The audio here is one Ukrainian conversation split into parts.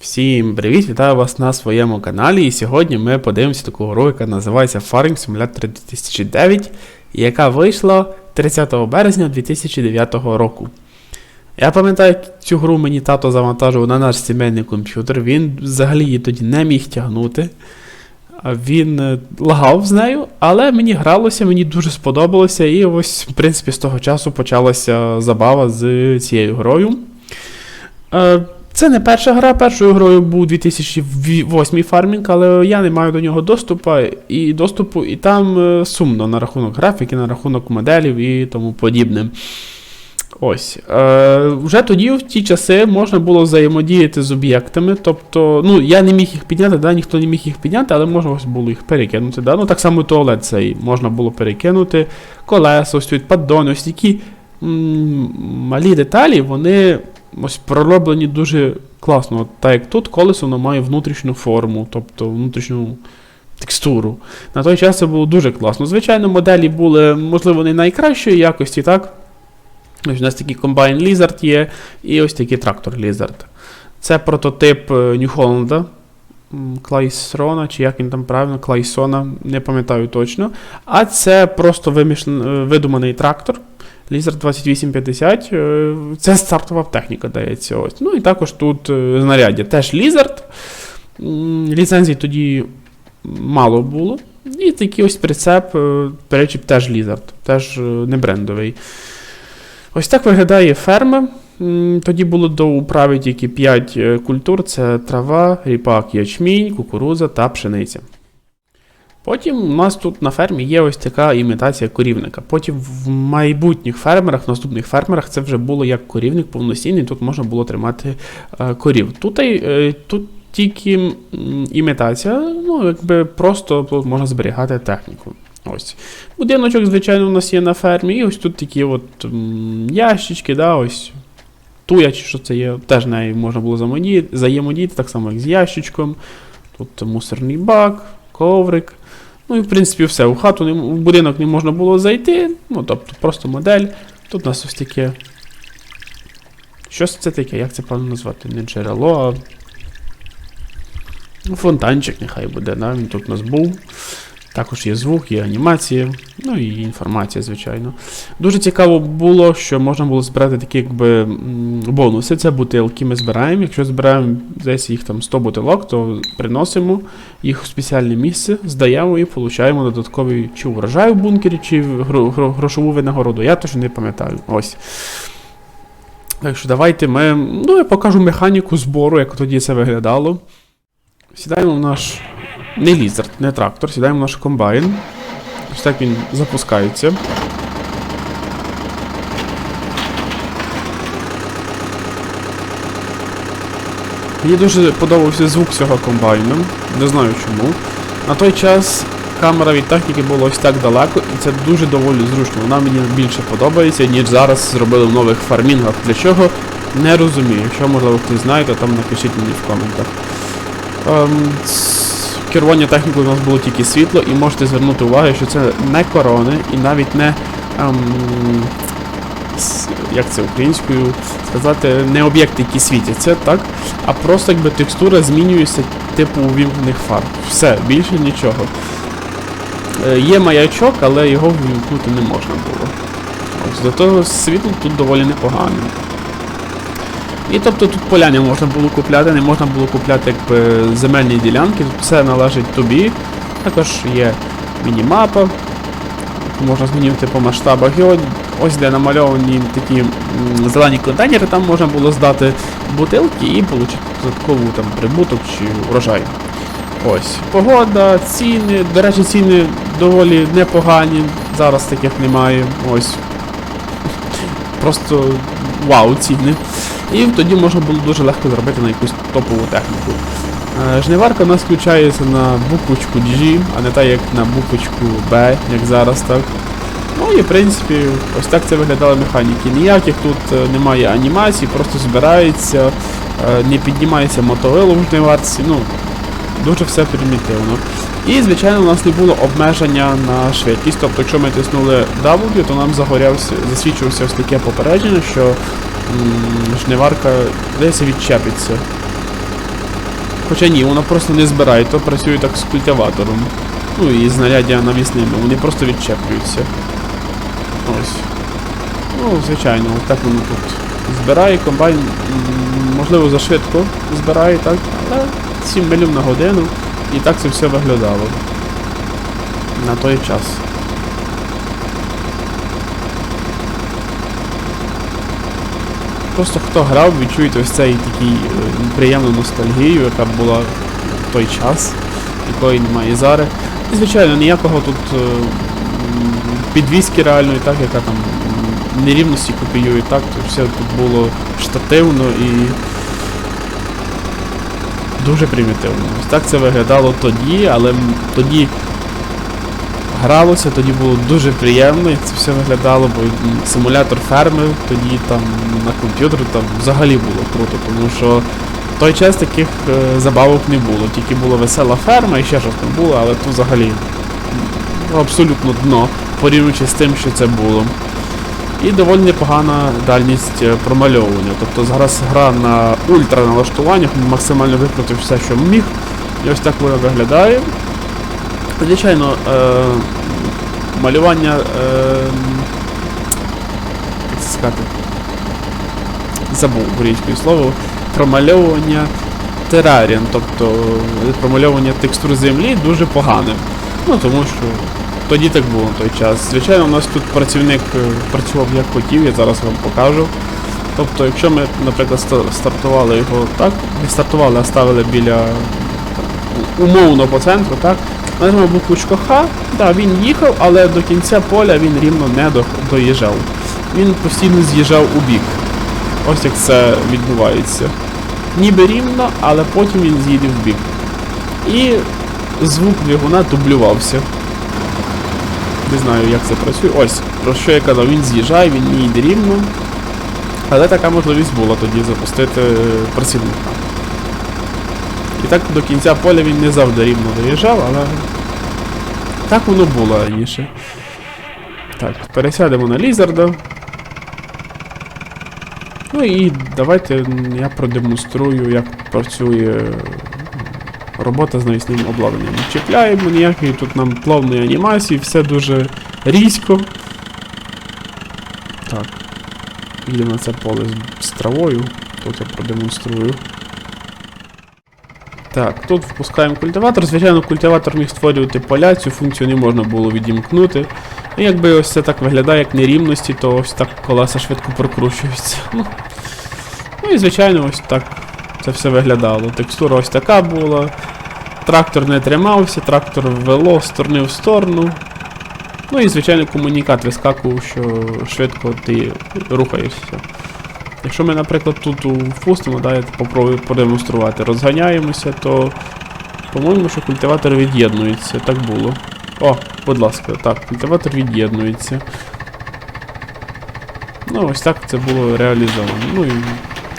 Всім привіт! Вітаю вас на своєму каналі. І сьогодні ми подивимося таку гру, яка називається Farming Simulator 2009, яка вийшла 30 березня 2009 року. Я пам'ятаю, цю гру мені тато завантажив на наш сімейний комп'ютер. Він взагалі її тоді не міг тягнути. Він е, лагав з нею, але мені гралося, мені дуже сподобалося, і ось, в принципі, з того часу почалася забава з цією грою. Це не перша гра, першою грою був 2008 фармінг, але я не маю до нього доступу, і доступу, і там е, сумно на рахунок графіки, на рахунок моделів і тому подібне. Ось. Е, Вже тоді, в ті часи, можна було взаємодіяти з об'єктами. Тобто, ну, я не міг їх підняти, да, ніхто не міг їх підняти, але можна ось було їх перекинути. Да? Ну, так само туалет цей можна було перекинути, колеса, ось тут поддони, ось такі м, малі деталі, вони ось пророблені дуже класно. Так як тут колесо воно має внутрішню форму, тобто внутрішню текстуру. На той час це було дуже класно. Звичайно, моделі були, можливо, не найкращої якості, так? Ось у нас такий комбайн Lizard є, і ось такий трактор Lizard. Це прототип Нью-Холланда. Клайсрона, чи як він там правильно, Клайсона, не пам'ятаю точно. А це просто вимішлен, е, видуманий трактор. Lizard 2850. е, Це стартова техніка, дається. Ось. Ну і також тут е, знаряддя. Теж Lizard. Ліцензій тоді мало було. І такий ось прицеп, е, до речі, теж Lizard, теж не брендовий. Ось так виглядає ферма. Тоді було до управи тільки 5 культур: це трава, ріпак, ячмінь, кукуруза та пшениця. Потім у нас тут на фермі є ось така імітація корівника. Потім в майбутніх фермерах, в наступних фермерах, це вже було як корівник повноцінний, тут можна було тримати е, корів. Тут, е, тут тільки імітація, ну, якби просто можна зберігати техніку. Ось. Будиночок, звичайно, у нас є на фермі, і ось тут такі от ящички, да, ось. Туя, чи що це є, теж нею можна було взаємодіяти, так само, як з ящичком. Тут мусорний бак, коврик. Ну і в принципі все. У хату не, в будинок не можна було зайти. Ну, тобто, просто модель. Тут у нас ось таке. Що це таке? Як це правильно назвати? Не джерело, а. Фонтанчик нехай буде, да? він тут у нас був. Також є звук, є анімація, ну і інформація, звичайно. Дуже цікаво було, що можна було збирати такі якби бонуси. Це бутилки ми збираємо. Якщо збираємо десь їх там 100 бутилок, то приносимо їх у спеціальне місце, здаємо і отримуємо додатковий чи урожай в бункері, чи гро- гро- грошову винагороду. Я точно не пам'ятаю. Ось. Так що давайте ми. Ну, я покажу механіку збору, як тоді це виглядало. Сідаємо в наш. Не лізард, не трактор, сідаємо в наш комбайн. Ось так він запускається. Мені дуже подобався звук цього комбайну. Не знаю чому. На той час камера від техніки була ось так далеко, і це дуже доволі зручно. Вона мені більше подобається, ніж зараз зробили в нових фармінгах. Для чого? Не розумію. Якщо, можливо, хтось знає, то там напишіть мені в коментах. Ем, керування технікою у нас було тільки світло, і можете звернути увагу, що це не корони і навіть не. Ем, як це українською сказати, не об'єкти, які світяться, так? А просто якби текстура змінюється типу увімкнених фар. Все, більше нічого. Е, є маячок, але його ввімкнути не можна було. Зато світло тут доволі непогане. І тобто тут поля не можна було купляти, не можна було купляти якби, земельні ділянки, тут все належить тобі. Також є мінімапа, можна змінювати по масштабах. І ось де намальовані такі зелені контейнери, там можна було здати бутилки і отримати додаткову там, прибуток чи урожай. Ось, погода, ціни. До речі, ціни доволі непогані. Зараз таких немає. Ось. Просто вау, ціни. І тоді можна було дуже легко зробити на якусь топову техніку. Е, Жниварка у нас включається на буквочку G, а не так як на буквочку B, як зараз, так. Ну і в принципі, ось так це виглядало механіки. Ніяких тут е, немає анімацій, просто збирається, е, не піднімається мотовило в жниварці, ну, дуже все примітивно. І, звичайно, у нас не було обмеження на швидкість. Тобто, якщо ми тиснули W, то нам загорявся, засвічувався ось таке попередження, що м, жниварка десь відчепиться. Хоча ні, воно просто не збирає, то працює так з культиватором. Ну і знаряддя навісними, вони просто відчеплюються. Ось. Ну, звичайно, так воно тут збирає комбайн, м, можливо, зашвидко збирає, так, але 7 милів на годину. І так це все виглядало. На той час. Просто хто грав, відчуєте ось цей такий е, приємну ностальгію, яка була в той час, якої немає і зараз. І, звичайно, ніякого тут е, м, підвіски реальної, так, яка там нерівності копіює, так, то все тут було штативно і дуже примітивно. Так це виглядало тоді, але тоді гралося, тоді було дуже приємно, як це все виглядало, бо симулятор ферми тоді там на комп'ютері там взагалі було круто, тому що в той час таких е, забавок не було. Тільки була весела ферма і ще щось там було, але тут взагалі абсолютно дно, порівнюючи з тим, що це було. І доволі непогана дальність е, промальовування. Тобто зараз гра на ультра налаштуваннях, максимально викрутив все, що міг. І ось так воно виглядає. Звичайно, е, малювання. Е, як сказати? Забув українською слово. Промальовування тераріан, тобто е, промальовування текстур землі дуже погане. Ну тому що тоді так було на той час. Звичайно, у нас тут працівник е, працював як хотів, я зараз вам покажу. Тобто, якщо ми, наприклад, стартували його так, не стартували, а ставили біля умовно по центру, так, нажимав буквочку Х, да, він їхав, але до кінця поля він рівно не доїжджав. Він постійно з'їжджав у бік. Ось як це відбувається. Ніби рівно, але потім він з'їде в бік. І звук двигуна дублювався. Не знаю, як це працює. Ось, про що я казав, він з'їжджає, він не йде рівно. Але така можливість була тоді запустити е, працівника. І так до кінця поля він не завжди рівно доїжджав, але так воно було раніше. Так, пересядемо на лізарда. Ну і давайте я продемонструю, як працює робота з навісним обладнанням. Чіпляємо ніякої тут нам плавної анімації, все дуже різко. Так. Їдемо на це поле з, з травою. Тут я продемонструю. Так, тут впускаємо культиватор. Звичайно, культиватор міг створювати поля, цю функцію не можна було відімкнути. І якби ось це так виглядає, як нерівності, то ось так колеса швидко прокручуються. Ну, ну і звичайно, ось так це все виглядало. Текстура ось така була. Трактор не тримався, трактор вело з сторони в сторону. Ну і звичайно комунікат вискакував, що швидко ти рухаєшся. Якщо ми, наприклад, тут впустимо, да, я попробую продемонструвати, розганяємося, то по-моєму, що культиватор від'єднується. Так було. О, будь ласка, так, культиватор від'єднується. Ну, ось так це було реалізовано. Ну і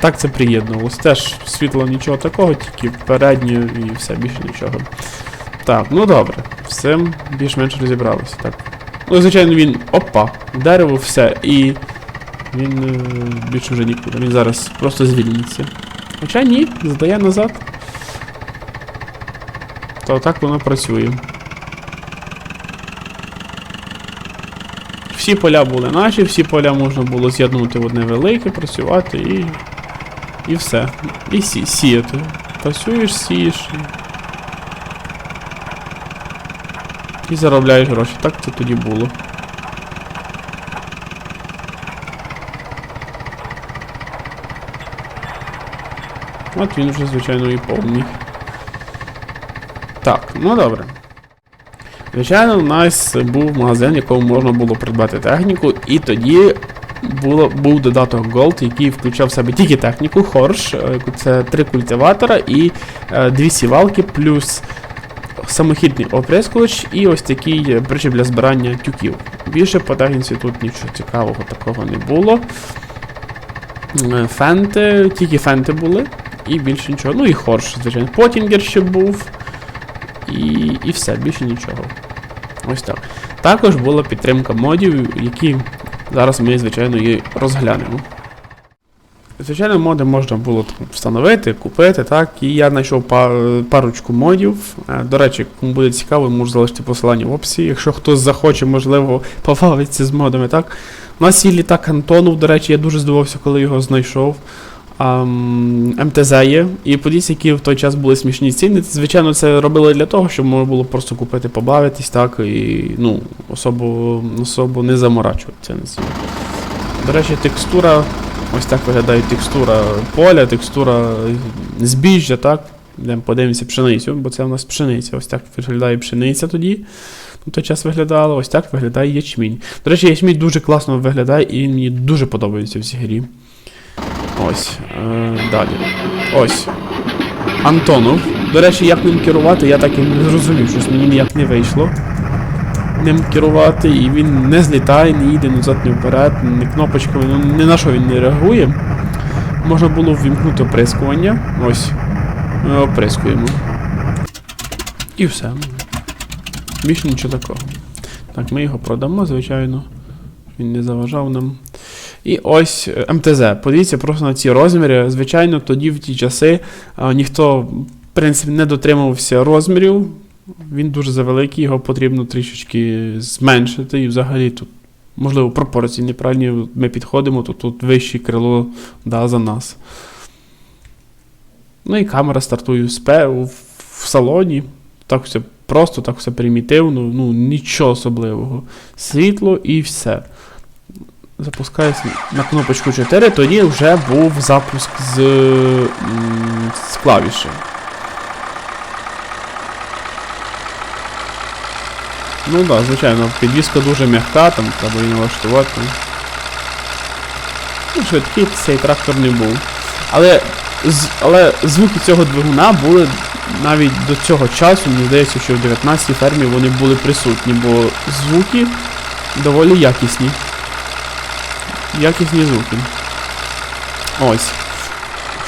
так це приєднувалось. Теж світло нічого такого, тільки переднє і все більше нічого. Так, ну добре, з більш-менш розібралися. Так. Ну, звичайно, він. Опа! Дерево, все. І він е, більше вже нікуди. Він зараз просто звільниться. Хоча ні, здає назад. То так воно працює. Всі поля були наші, всі поля можна було з'єднувати в одне велике, працювати і. І все. І сі, сіяти. Працюєш, сієш. І... заробляєш гроші. Так це тоді було. От він вже, звичайно, і повний. Так, ну добре. Звичайно, у нас був магазин, в якому можна було придбати техніку, і тоді було, був додаток Gold, який включав в себе тільки техніку, хорш, е, це три культиватора і е, дві сівалки, плюс самохідний оприскувач і ось такий е, причіп для збирання тюків. Більше по техніці тут нічого цікавого такого не було. Е, Фенти, тільки фенти були, і більше нічого. Ну і хорш, звичайно. Потінгер ще був. І, і все, більше нічого. Ось так. Також була підтримка модів, які зараз ми, звичайно, її розглянемо. Звичайно, моди можна було встановити, купити, так. І я знайшов парочку модів. Е, До речі, кому буде цікаво, можу залишити посилання в описі. Якщо хтось захоче, можливо, побавитися з модами, так. У нас є літак Антонов, до речі, я дуже здивувався, коли його знайшов. МТЗ є. І подивіться, які в той час були смішні ціни. Звичайно, це робили для того, щоб можна було просто купити, побавитись, так, і ну, особо, особо не заморачуватися на цим. До речі, текстура. Ось так виглядає текстура поля, текстура збіжжя, так? Подивимося пшеницю, бо це у нас пшениця. Ось так виглядає пшениця тоді. На той час виглядала, ось так виглядає ячмінь. До речі, ячмінь дуже класно виглядає і мені дуже подобається в цій грі. Ось. Е, далі. Ось. Антонов. До речі, як ним керувати, я так і не зрозумів, щось мені ніяк не вийшло. Ним керувати, і він не злітає, не їде назад, не вперед, не кнопочками, ну ні на що він не реагує. Можна було ввімкнути оприскування. Ось. Ми оприскуємо. І все. Більше нічого такого. Так, ми його продамо, звичайно. Він не заважав нам. І ось е, МТЗ. Подивіться просто на ці розміри. Звичайно, тоді в ті часи ніхто, в принципі, не дотримувався розмірів. Він дуже завеликий, його потрібно трішечки зменшити. І взагалі тут, можливо, пропорції неправильні. Ми підходимо, то тут вище крило да, за нас. Ну і камера стартує з П в, в салоні. Так все просто, так все примітивно, ну нічого особливого. Світло і все. Запускаюся на кнопочку 4, тоді вже був запуск з, з клавіші. Ну так, да, звичайно, підвіска дуже м'яка, там треба її налаштувати. Ну, швидкий цей трактор не був. Але, з, але звуки цього двигуна були навіть до цього часу, мені здається, що в 19-й фермі вони були присутні, бо звуки доволі якісні. Якісні звуки. Ось.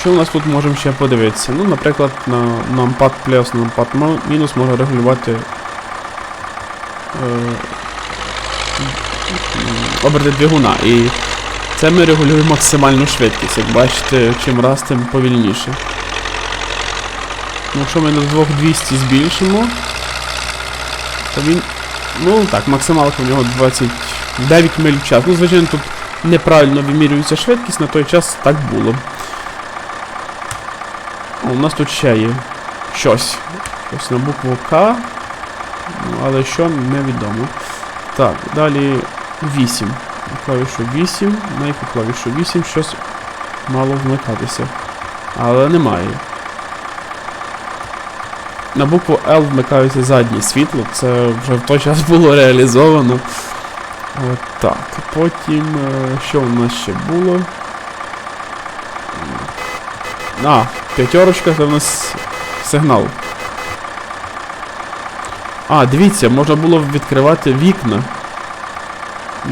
Що у нас тут можемо ще подивитися? Ну, наприклад, на numpad плюс, мо- мінус можна регулювати е, оберти двигуна. І це ми регулюємо максимальну швидкість. Як бачите, чим раз, тим повільніше. Ну, Якщо ми на 2200 збільшимо, то він. Ну так, максималка у нього 29 миль в час. Ну, звичайно, тут неправильно вимірюється швидкість, на той час так було. О, у нас тут ще є щось. Ось на букву К. Ну, але що невідомо. Так, далі 8. На клавішу 8. На клавішу 8 щось мало вмикатися. Але немає. На букву L вмикається заднє світло, це вже в той час було реалізовано. Е, так, потім. е, Що у нас ще було? А, п'ятерочка це в нас сигнал. А, дивіться, можна було відкривати вікна.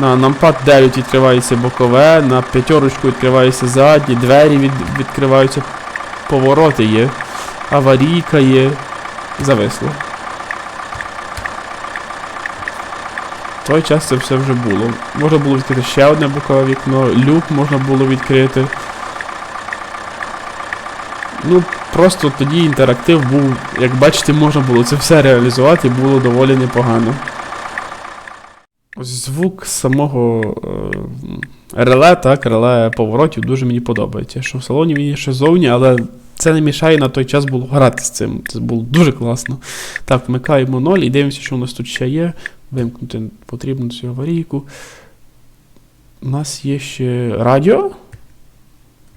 На нампад 9 відкривається бокове, на п'ятерочку відкривається задні, двері від, відкриваються, повороти є, аварійка є. Зависло. Той час це все вже було. Можна було відкрити ще одне бокове вікно, люк можна було відкрити. Ну, просто тоді інтерактив був, як бачите, можна було це все реалізувати і було доволі непогано. Звук самого е, реле, так, реле поворотів дуже мені подобається. Що в салоні він є ще зовні, але це не мішає на той час було грати з цим. Це було дуже класно. Так, вмикаємо 0 і дивимося, що у нас тут ще є. Вимкнути потрібно цю аварійку. У нас є ще радіо.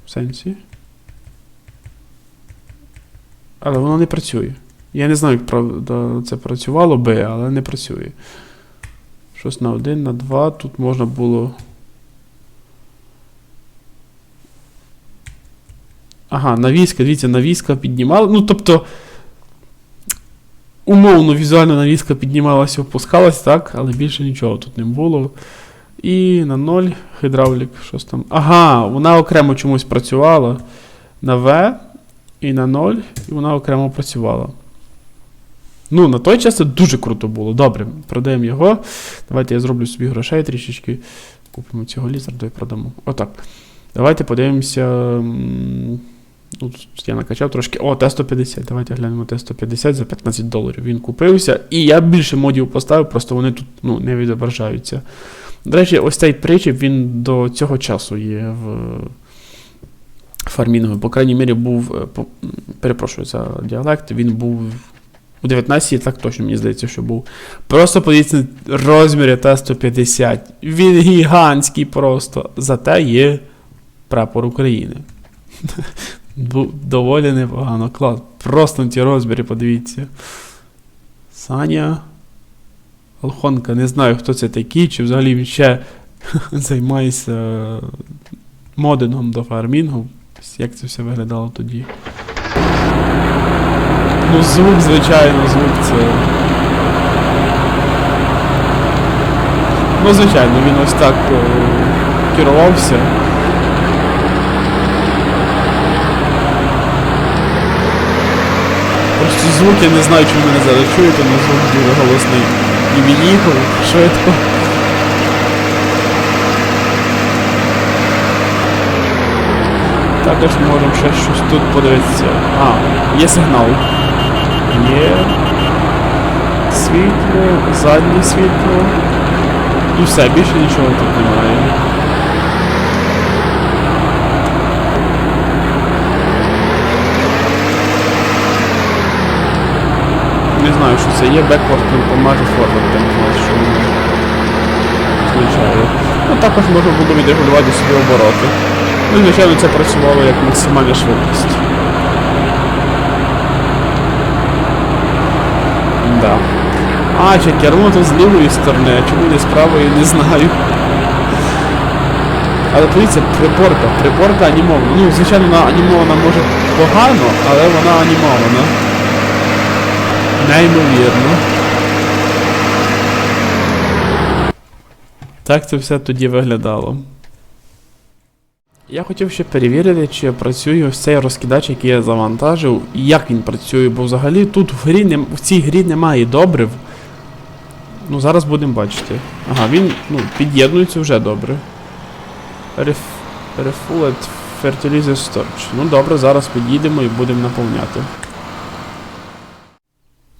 В сенсі. Але воно не працює. Я не знаю, як правда це працювало би, але не працює. Щось на 1, на 2. Тут можна було. Ага, навіска, дивіться, навіска піднімала. Ну, тобто. Умовно, візуально навіска піднімалася, опускалась, так, але більше нічого тут не було. І на 0 гідравлік, щось там. Ага, вона окремо чомусь працювала на V і на 0, і вона окремо працювала. Ну, на той час це дуже круто було. Добре, продаємо його. Давайте я зроблю собі грошей трішечки. Купимо цього лізер, то й продамо. Отак. Давайте подивимося. Ну, тут я накачав трошки. О, Т-150. Давайте глянемо Т-150 за 15 доларів. Він купився. І я більше модів поставив, просто вони тут ну, не відображаються. До речі, ось цей причіп, він до цього часу є в фармінгу. По крайній мірі, був. е, Перепрошую за діалект, він був. У 19 так точно мені здається, що був. Просто подивіться розміри Т-150. Він гігантський просто. Зате є прапор України. Доволі непогано. Клас. Просто на ті розміри, подивіться. Саня. Алхонка, не знаю, хто це такий, чи взагалі він ще займається модингом до фармінгу. Як це все виглядало тоді. Ну, звук, звичайно, звук це. Ну, звичайно, він ось так е, керувався. Просто звук, я не знаю, ви мене зараз чуєте, але звук дуже голосний. І він їхав швидко. Також можемо ще щось тут подивитися. А, є сигнал. Є світло, заднє світло. І все, більше нічого тут немає. Не знаю, що це є компомат forward, я не знаю, що означає. Ну також можна було відрегулювати собі обороти. Ну, і, звичайно, це працювало як максимальна швидкість. Да. А, чи кермо то з лівої сторони, а чому не з правої, не знаю. Але подивіться, приборка, приборка анімована. Ну, звичайно, вона анімована може погано, але вона анімована. Неймовірно. Так це все тоді виглядало. Я хотів ще перевірити, чи працює ось цей розкидач, який я завантажив, і як він працює, бо взагалі тут в грі нем- в цій грі немає добрив. Ну, зараз будемо бачити. Ага, він ну, під'єднується вже добре. Ref, Refueled Fertilizer Storage. Ну добре, зараз під'їдемо і будемо наповняти.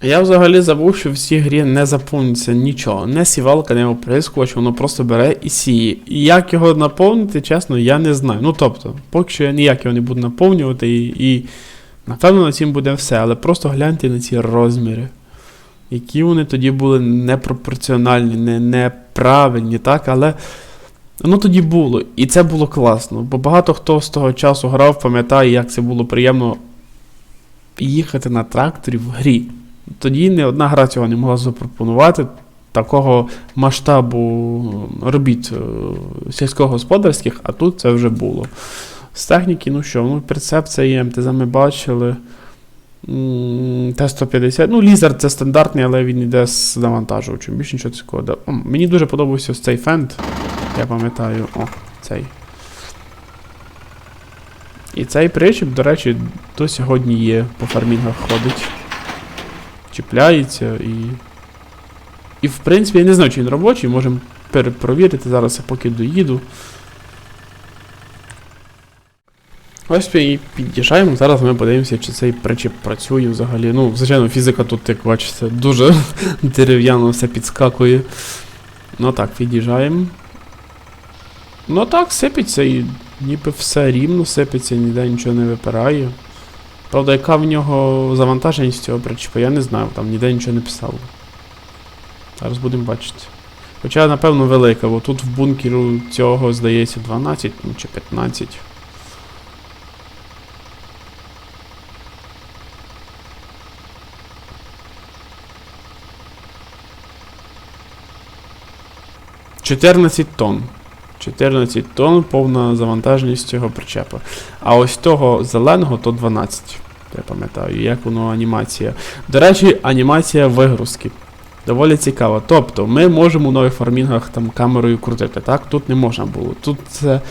Я взагалі забув, що в цій грі не заповниться нічого. Не сівалка, не оприскувач, воно просто бере і сіє. І як його наповнити, чесно, я не знаю. Ну тобто, поки що я ніяк його не буду наповнювати, і, і напевно на цім буде все. Але просто гляньте на ці розміри. Які вони тоді були непропорціональні, не, неправильні, так, але воно тоді було. І це було класно. Бо багато хто з того часу грав, пам'ятає, як це було приємно їхати на тракторі в грі. Тоді не одна гра цього не могла запропонувати такого масштабу робіт е, сільськогосподарських, а тут це вже було. З техніки, ну що, ну, перцепція є, МТЗ ми бачили. Т-150. Ну, лізер це стандартний, але він йде з завантажувачем. Більше нічого такого. Да. О, Мені дуже подобався цей фенд. Я пам'ятаю, о, цей. І цей причіп, до речі, до сьогодні є по фармінгах ходить чіпляється і. І в принципі, я не знаю, чи він робочий, можемо перепровірити зараз, я поки доїду. Ось і під'їжджаємо. Зараз ми подивимося, чи цей причіп працює взагалі. Ну, звичайно, фізика тут, як бачите, дуже дерев'яно все підскакує. Ну так, під'їжджаємо. Ну так, сипеться і ніби все рівно сипеться, ніде нічого не випирає. Правда, яка в нього завантаженість цього причіпа, я не знаю, там ніде нічого не писало. Зараз будемо бачити. Хоча, напевно, велика, бо тут в бункеру цього, здається, 12 ну, чи 15. «14 тонн. 14 тонн повна завантаженість цього причепа. А ось того зеленого то 12. Я пам'ятаю, як воно анімація. До речі, анімація вигрузки. Доволі цікава. Тобто, ми можемо у нових фармінгах там камерою крутити, так? Тут не можна було. Тут це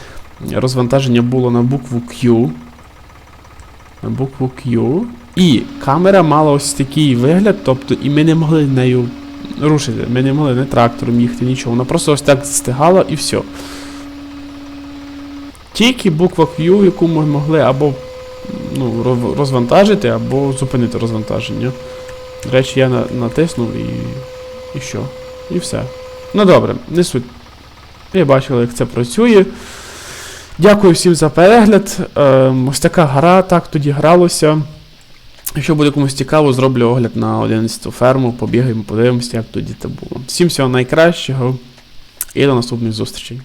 розвантаження було на букву Q. На букву Q. І камера мала ось такий вигляд, тобто, і ми не могли нею рушити. Ми не могли не трактором їхати, нічого. Вона просто ось так стигала і все. Тільки буква Q, яку ми могли або ну, розвантажити, або зупинити розвантаження. До речі, я на- натиснув і. І що? І все. Ну добре, не суть. Ви бачили, як це працює. Дякую всім за перегляд. Ем, ось така гра, так тоді гралося. Якщо буде комусь цікаво, зроблю огляд на 11 ферму, побігаємо, подивимося, як тоді це було. Всім всього найкращого і до наступних зустрічей.